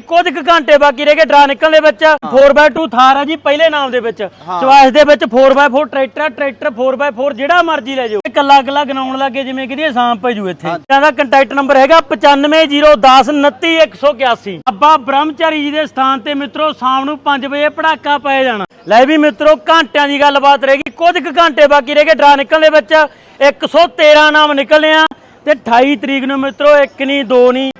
ਕੁਝ ਕੁ ਘੰਟੇ ਬਾਕੀ ਰਹਿ ਗਏ ਡਰਾ ਨਿਕਲਣ ਦੇ ਵਿੱਚ। 4x2 ਥਾਰ ਆ ਜੀ ਪਹਿਲੇ ਨਾਮ ਦੇ ਵਿੱਚ। ਚੁਆਇਸ ਦੇ ਵਿੱਚ 4x4 ਟਰੈਕਟਰ ਆ, ਟਰੈਕਟਰ 4x4 ਜਿਹੜਾ ਮਰਜ਼ੀ ਲੈ ਜਾਓ। ਕੱਲਾ ਕੱਲਾ ਗਨਾਉਣ ਲੱਗੇ ਜਿਵੇਂ ਕਿ ਇਹ ਸਾਮ ਪੈ ਜੂ ਇੱਥੇ। ਇਹਨਾਂ ਦਾ ਕੰਟੈਕਟ ਨੰਬਰ ਹੈਗਾ 9501029181 ਅੱਬਾ ਬ੍ਰਹਮਚਾਰੀ ਜੀ ਦੇ ਸਥਾਨ ਤੇ ਮਿੱਤਰੋ ਸ਼ਾਮ ਨੂੰ 5 ਵਜੇ ਪੜਾਕਾ ਪੈ ਜਾਣਾ। ਲੈ ਵੀ ਮਿੱਤਰੋ ਘੰਟਿਆਂ ਦੀ ਗੱਲਬਾਤ ਰਹੇਗੀ ਕੁਝ ਕੁ ਘੰਟੇ ਬਾਕੀ ਰਹਿ ਗਏ ਡਰਾ ਨਿਕਲਣ ਦੇ ਵਿੱਚ। 113 ਨਾਮ ਨਿਕਲਨੇ ਆ। ਤੇ 28 ਤਰੀਕ ਨੂੰ ਮਿੱਤਰੋ ਇੱਕ ਨਹੀਂ ਦੋ ਨਹੀਂ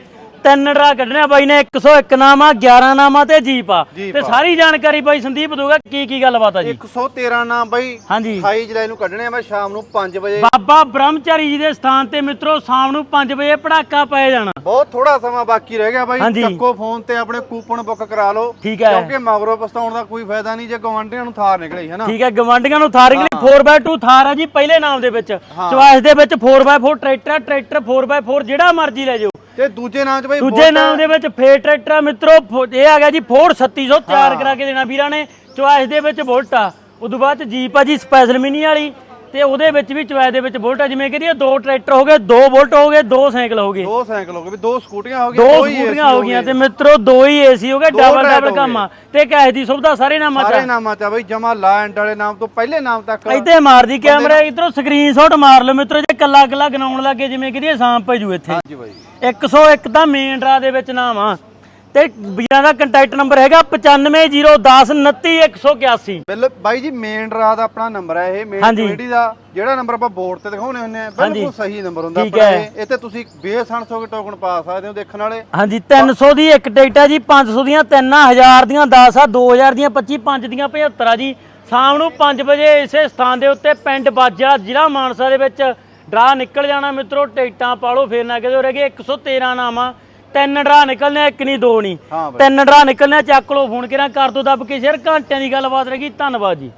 ਤਿੰਨ ਡਰਾ ਕੱਢਣੇ ਆ ਬਾਈ ਨੇ 101 ਨਾਮ ਆ 11 ਨਾਮ ਆ ਤੇ ਜੀਪ ਆ। ਜੀਪ ਤੇ ਆ। ਸਾਰੀ ਜਾਣਕਾਰੀ ਬਾਈ ਸੰਦੀਪ ਦਊਗਾ ਕੀ ਕੀ ਗੱਲਬਾਤ ਆ ਜੀ? 113 ਨਾਮ ਬਾਈ ਹਾਂਜੀ। 28 ਜੁਲਾਈ ਨੂੰ ਕੱਢਣੇ ਆ ਮੈਂ ਸ਼ਾਮ ਨੂੰ 5 ਵਜੇ। ਬਾਬਾ ਬ੍ਰਹਮਚਾਰੀ ਜੀ ਦੇ ਸਥਾਨ ਤੇ ਮਿੱਤਰੋ ਸ਼ਾਮ ਨੂੰ 5 ਵਜੇ ਪੜਾਕਾ ਪੈ ਜਾਣਾ। ਬਹੁਤ ਥੋੜਾ ਸਮਾਂ ਬਾਕੀ ਰਹਿ ਗਿਆ ਬਾਈ। ਹਾਂਜੀ। ਚੱਕੋ ਫੋਨ ਤੇ ਆਪਣੇ ਕੂਪਨ ਬੁੱਕ ਕਰਾ ਲਓ। ਠੀਕ ਹੈ। ਕਿਉਂਕਿ ਮਗਰੋਂ ਪਛਤਾਉਣ ਦਾ ਕੋਈ ਫਾਇਦਾ ਨਹੀਂ ਜੇ ਗਵਾਂਢੀਆਂ ਨੂੰ ਥਾਰ ਨਿਕਲੀ ਹੈ ਨਾ? ਠੀਕ ਹੈ ਗਵਾਂਡੀਆਂ ਨੂੰ ਥਾਰ ਨਿਕਲੀ 4x2 ਥਾਰ ਆ ਜੀ ਪਹਿਲੇ ਨਾਮ ਦੇ ਵਿੱਚ। ਚੁਆਇਸ ਦੇ ਵਿੱਚ 4x4 ਟਰੈਕਟਰ ਆ, ਟਰੈਕਟਰ 4x4 ਜਿਹੜਾ ਮਰਜ਼ੀ ਲੈ ਜਾਓ। ਤੇ ਦੂਜੇ ਨਾਮ 'ਚ ਬਾਈ ਦੂਜੇ ਨਾਮ ਦੇ ਵਿੱਚ ਫੇਰ ਟਰੈਕਟਰ ਆ ਮਿੱਤਰੋ ਫੋ- ਇਹ ਆ ਗਿਆ ਜੀ ਫੋਰਡ 3600 ਤਿਆਰ ਕਰਾ ਕੇ ਦੇਣਾ ਵੀਰਾਂ ਨੇ। ਚੁਆਇਸ ਦੇ ਵਿੱਚ ਬੁਲਟ ਆ ਉਦੋਂ ਬਾਅਦ ਚ ਜੀਪ ਆ ਜੀ ਸਪੈਸ਼ਲ ਮਿਨੀ ਵਾਲੀ। ਤੇ ਉਹਦੇ ਵਿੱਚ ਵੀ ਚੁਆਇਸ ਦੇ ਵਿੱਚ ਬੁਲਟ ਆ ਜਿਵੇਂ ਕਿ ਦੋ ਟਰੈਕਟਰ ਹੋ ਗਏ ਦੋ ਬੁਲਟ ਹੋ ਗਏ ਦੋ ਸਾਈਕਲ ਹੋ ਗਏ। ਦੋ ਸਾਈਕਲ ਹੋ ਗਏ ਵੀ ਦੋ ਸਕੂਟੀਆਂ ਹੋ ਗਈਆਂ ਦੋ AC ਹੋ ਗਈਆਂ ਤੇ ਮਿੱਤਰੋ ਦੋ ਹੀ ਏਸੀ ਹੋ ਗਏ ਦੋ ਡਬਲ ਡਬਲ ਕੰਮ ਆ। ਤੇ ਕੈਸ਼ ਦੀ ਸੁਵਿਧਾ ਸਾਰੇ ਨਾਮਾਂ ਚ ਸਾਰੇ ਨਾਮਾਂ 'ਚ ਬਾਈ ਜਮਾ ਲਾ ਐਂਡ ਵਾਲੇ ਨਾਮ ਤੋਂ ਪਹਿਲੇ ਨਾਮ ਤੱਕ। ਇੱਥੇ ਮਾਰਦੀ ਕੈਮਰਾ ਇਧਰੋਂ ਸਕਰੀਨਸ਼ਾਟ ਮਾਰ ਲਓ ਮਿੱਤਰੋ ਜੇ ਕੱਲਾ ਕੱਲਾ ਗਨਾਉਣ ਲੱਗੇ ਜਿਵੇਂ ਕਿ ਇਹ ਸਾਮ ਪੈ ਜੂ ਇੱਥੇ। ਹਾਂਜੀ ਬਾਈ। 101 ਤਾਂ ਮੇਨ ਡਰਾ ਦੇ ਵਿੱਚ ਨਾਮ ਆ। ਤੇ ਵੀਰਾਂ ਦਾ ਕੰਟੈਕਟ ਨੰਬਰ ਹੈਗਾ 9501099181 ਬਿੱਲ ਬਾਈ ਜੀ ਮੇਨ ਦਾ ਆਪਣਾ ਨੰਬਰ ਹੈ ਇਹ ਮੇਨ ਹਾਂਜੀ। ਕਮੇਟੀ ਦਾ। ਜਿਹੜਾ ਨੰਬਰ ਆਪਾਂ ਬੋਰਡ ਤੇ ਦਿਖਾਉਣੇ ਹੁੰਦੇ ਆ ਹਾਂਜੀ। ਬਿਲਕੁਲ ਸਹੀ ਨੰਬਰ ਹੁੰਦਾ ਠੀਕ ਆਪਣਾ ਹੈ। ਇਹ। ਇੱਥੇ ਤੁਸੀਂ ਬੇਸੰਸ ਹੋ ਕੇ ਟੋਕਨ ਪਾ ਸਕਦੇ ਹੋ ਦੇਖਣ ਵਾਲੇ। ਹਾਂਜੀ 300 ਦੀ ਇੱਕ ਟਿਕਟ ਆ ਜੀ 500 ਦੀਆਂ 3 1000 ਦੀਆਂ 10 ਆ 2000 ਦੀਆਂ 25 5 ਦੀਆਂ 75 ਆ ਜੀ। ਸ਼ਾਮ ਨੂੰ 5 ਵਜੇ ਇਸੇ ਸਥਾਨ ਦੇ ਉੱਤੇ ਪਿੰਡ ਬਾਜਾ ਜ਼ਿਲ੍ਹਾ ਮਾਨਸਾ ਦੇ ਵਿੱਚ ਡਰਾ ਨਿਕਲ ਜਾਣਾ ਮਿੱਤਰੋ ਟਿਕਟਾਂ ਪਾ ਲਓ ਫੇਰ ਨਾ ਕਿਤੇ ਰਹਿ ਗਏ। 113 ਨਾਮਾ ਤਿੰਨ ਡਰਾ ਨਿਕਲਨੇ ਇੱਕ ਨਹੀਂ ਦੋ ਨਹੀਂ। ਹਾਂ ਬਾਈ। ਤਿੰਨ ਡਰਾ ਨਿਕਲਨੇ ਚੱਕ ਲਓ ਫੋਨ ਕਿਰਾਂ ਕਰ ਦੋ ਦੱਬ ਕੇ ਸ਼ੇਰ ਘੰਟਿਆਂ ਦੀ ਗੱਲਬਾਤ ਰਹੀ ਧੰਨਵਾਦ ਜੀ।